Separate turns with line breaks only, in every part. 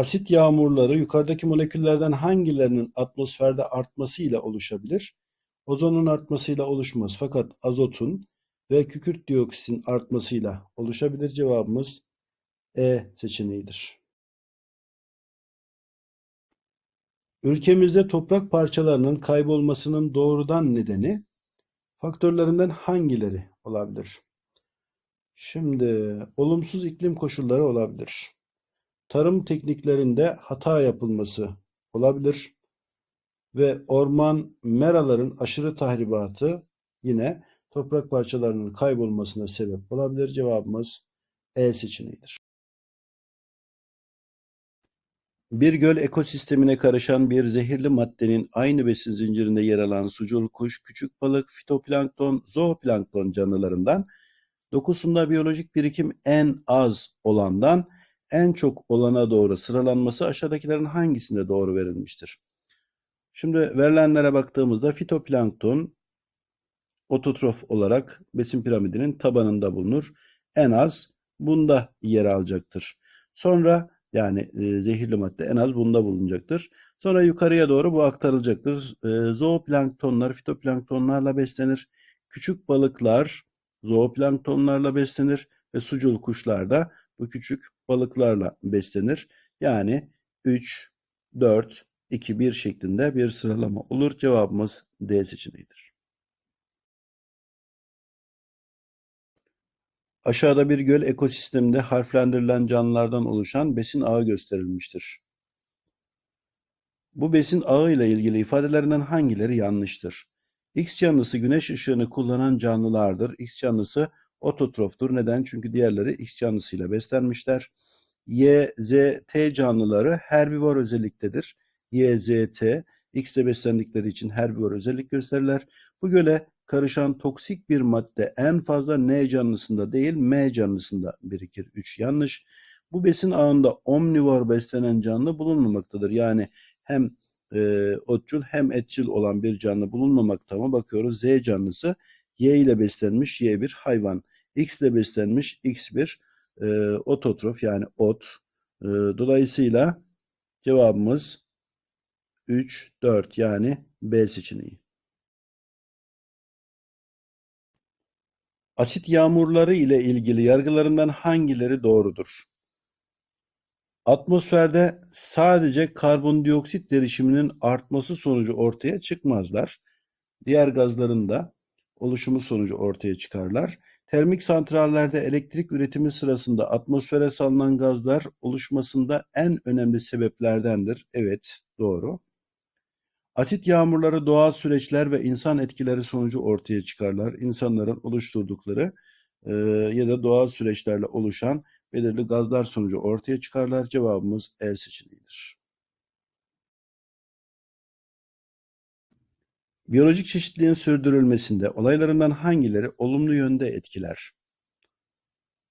Asit yağmurları yukarıdaki moleküllerden hangilerinin atmosferde artmasıyla oluşabilir? Ozonun artmasıyla oluşmaz fakat azotun ve kükürt dioksitin artmasıyla oluşabilir. Cevabımız E seçeneğidir. Ülkemizde toprak parçalarının kaybolmasının doğrudan nedeni faktörlerinden hangileri olabilir? Şimdi olumsuz iklim koşulları olabilir. Tarım tekniklerinde hata yapılması olabilir ve orman meraların aşırı tahribatı yine toprak parçalarının kaybolmasına sebep olabilir. Cevabımız E seçeneğidir. Bir göl ekosistemine karışan bir zehirli maddenin aynı besin zincirinde yer alan sucul kuş, küçük balık, fitoplankton, zooplankton canlılarından dokusunda biyolojik birikim en az olandan en çok olana doğru sıralanması aşağıdakilerin hangisinde doğru verilmiştir? Şimdi verilenlere baktığımızda fitoplankton ototrof olarak besin piramidinin tabanında bulunur. En az bunda yer alacaktır. Sonra yani e, zehirli madde en az bunda bulunacaktır. Sonra yukarıya doğru bu aktarılacaktır. E, zooplanktonlar fitoplanktonlarla beslenir. Küçük balıklar zooplanktonlarla beslenir ve sucul kuşlar da bu küçük balıklarla beslenir. Yani 3, 4, 2, 1 şeklinde bir sıralama olur. Cevabımız D seçeneğidir. Aşağıda bir göl ekosisteminde harflendirilen canlılardan oluşan besin ağı gösterilmiştir. Bu besin ağı ile ilgili ifadelerinden hangileri yanlıştır? X canlısı güneş ışığını kullanan canlılardır. X canlısı ototroftur. Neden? Çünkü diğerleri X canlısıyla beslenmişler. Y, Z, T canlıları herbivor özelliktedir. Y, Z, T X ile beslendikleri için herbivor özellik gösterirler. Bu göle karışan toksik bir madde en fazla N canlısında değil M canlısında birikir. 3 yanlış. Bu besin ağında omnivor beslenen canlı bulunmamaktadır. Yani hem e, otçul hem etçil olan bir canlı bulunmamakta mı? Bakıyoruz Z canlısı Y ile beslenmiş Y bir hayvan. X ile beslenmiş X bir e, ototrof yani ot. E, dolayısıyla cevabımız 3, 4 yani B seçeneği. Asit yağmurları ile ilgili yargılarından hangileri doğrudur? Atmosferde sadece karbondioksit derişiminin artması sonucu ortaya çıkmazlar. Diğer gazların da oluşumu sonucu ortaya çıkarlar. Termik santrallerde elektrik üretimi sırasında atmosfere salınan gazlar oluşmasında en önemli sebeplerdendir. Evet, doğru. Asit yağmurları doğal süreçler ve insan etkileri sonucu ortaya çıkarlar. İnsanların oluşturdukları e, ya da doğal süreçlerle oluşan belirli gazlar sonucu ortaya çıkarlar. Cevabımız E seçeneğidir. Biyolojik çeşitliliğin sürdürülmesinde olaylarından hangileri olumlu yönde etkiler?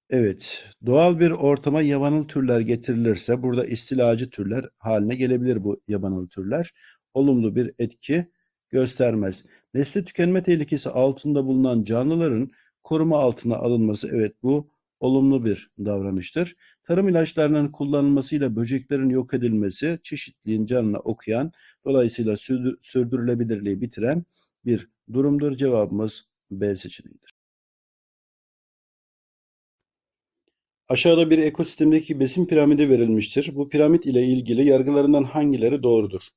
Evet, doğal bir ortama yabanıl türler getirilirse burada istilacı türler haline gelebilir bu yabanıl türler. Olumlu bir etki göstermez. Nesli tükenme tehlikesi altında bulunan canlıların koruma altına alınması evet bu olumlu bir davranıştır. Tarım ilaçlarının kullanılmasıyla böceklerin yok edilmesi çeşitliliğin canına okuyan, dolayısıyla sürdürülebilirliği bitiren bir durumdur. Cevabımız B seçeneğidir. Aşağıda bir ekosistemdeki besin piramidi verilmiştir. Bu piramit ile ilgili yargılarından hangileri doğrudur?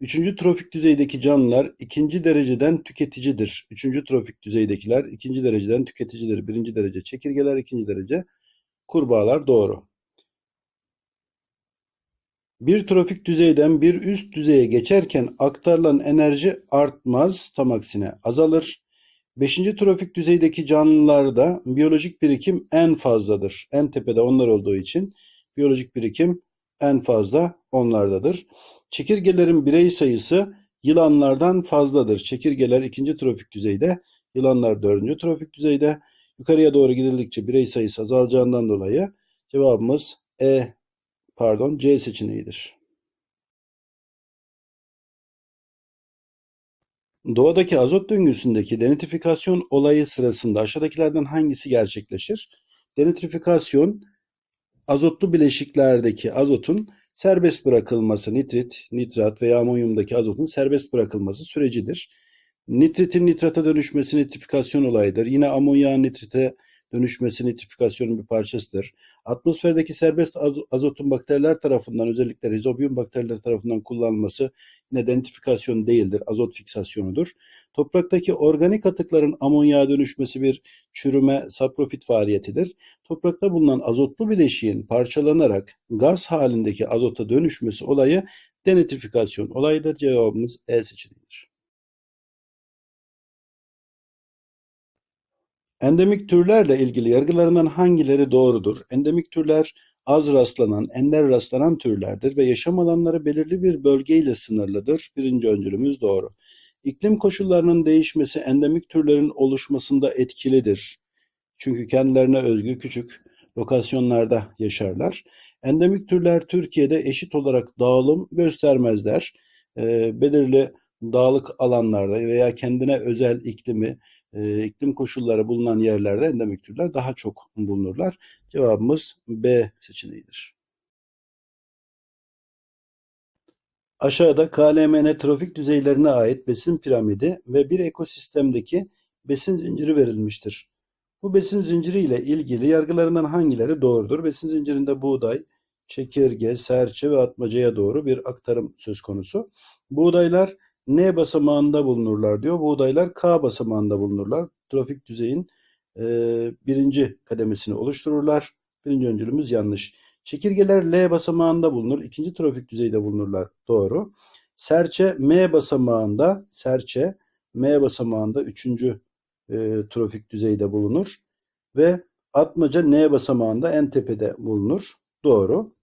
Üçüncü trofik düzeydeki canlılar ikinci dereceden tüketicidir. Üçüncü trofik düzeydekiler ikinci dereceden tüketicidir. Birinci derece çekirgeler, ikinci derece kurbağalar doğru. Bir trofik düzeyden bir üst düzeye geçerken aktarılan enerji artmaz, tam aksine azalır. Beşinci trofik düzeydeki canlılarda biyolojik birikim en fazladır. En tepede onlar olduğu için biyolojik birikim en fazla onlardadır. Çekirgelerin birey sayısı yılanlardan fazladır. Çekirgeler ikinci trofik düzeyde, yılanlar dördüncü trofik düzeyde. Yukarıya doğru gidildikçe birey sayısı azalacağından dolayı cevabımız E pardon C seçeneğidir. Doğadaki azot döngüsündeki denitrifikasyon olayı sırasında aşağıdakilerden hangisi gerçekleşir? Denitrifikasyon azotlu bileşiklerdeki azotun serbest bırakılması, nitrit, nitrat veya amonyumdaki azotun serbest bırakılması sürecidir. Nitritin nitrata dönüşmesi nitrifikasyon olayıdır. Yine amonyağın nitrite dönüşmesi nitrifikasyonun bir parçasıdır. Atmosferdeki serbest azotun bakteriler tarafından özellikle rizobiyum bakteriler tarafından kullanılması yine denitrifikasyon değildir, azot fiksasyonudur. Topraktaki organik atıkların amonyağa dönüşmesi bir çürüme, saprofit faaliyetidir. Toprakta bulunan azotlu bileşiğin parçalanarak gaz halindeki azota dönüşmesi olayı denitrifikasyon olayıdır. Cevabımız E seçeneğidir. Endemik türlerle ilgili yargılarından hangileri doğrudur? Endemik türler az rastlanan, ender rastlanan türlerdir ve yaşam alanları belirli bir bölgeyle sınırlıdır. Birinci öncülümüz doğru. İklim koşullarının değişmesi endemik türlerin oluşmasında etkilidir. Çünkü kendilerine özgü küçük lokasyonlarda yaşarlar. Endemik türler Türkiye'de eşit olarak dağılım göstermezler. E, belirli dağlık alanlarda veya kendine özel iklimi, e, iklim koşulları bulunan yerlerde endemik türler daha çok bulunurlar. Cevabımız B seçeneğidir. Aşağıda KLMN trofik düzeylerine ait besin piramidi ve bir ekosistemdeki besin zinciri verilmiştir. Bu besin zinciri ile ilgili yargılarından hangileri doğrudur? Besin zincirinde buğday, çekirge, serçe ve atmacaya doğru bir aktarım söz konusu. Buğdaylar N basamağında bulunurlar diyor. Buğdaylar K basamağında bulunurlar. Trofik düzeyin e, birinci kademesini oluştururlar. Birinci öncülümüz yanlış. Çekirgeler L basamağında bulunur. İkinci trofik düzeyde bulunurlar. Doğru. Serçe M basamağında, serçe M basamağında üçüncü e, trofik düzeyde bulunur. Ve atmaca N basamağında en tepede bulunur. Doğru.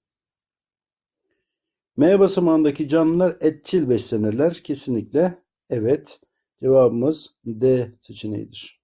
M basamağındaki canlılar etçil beslenirler. Kesinlikle evet. Cevabımız D seçeneğidir.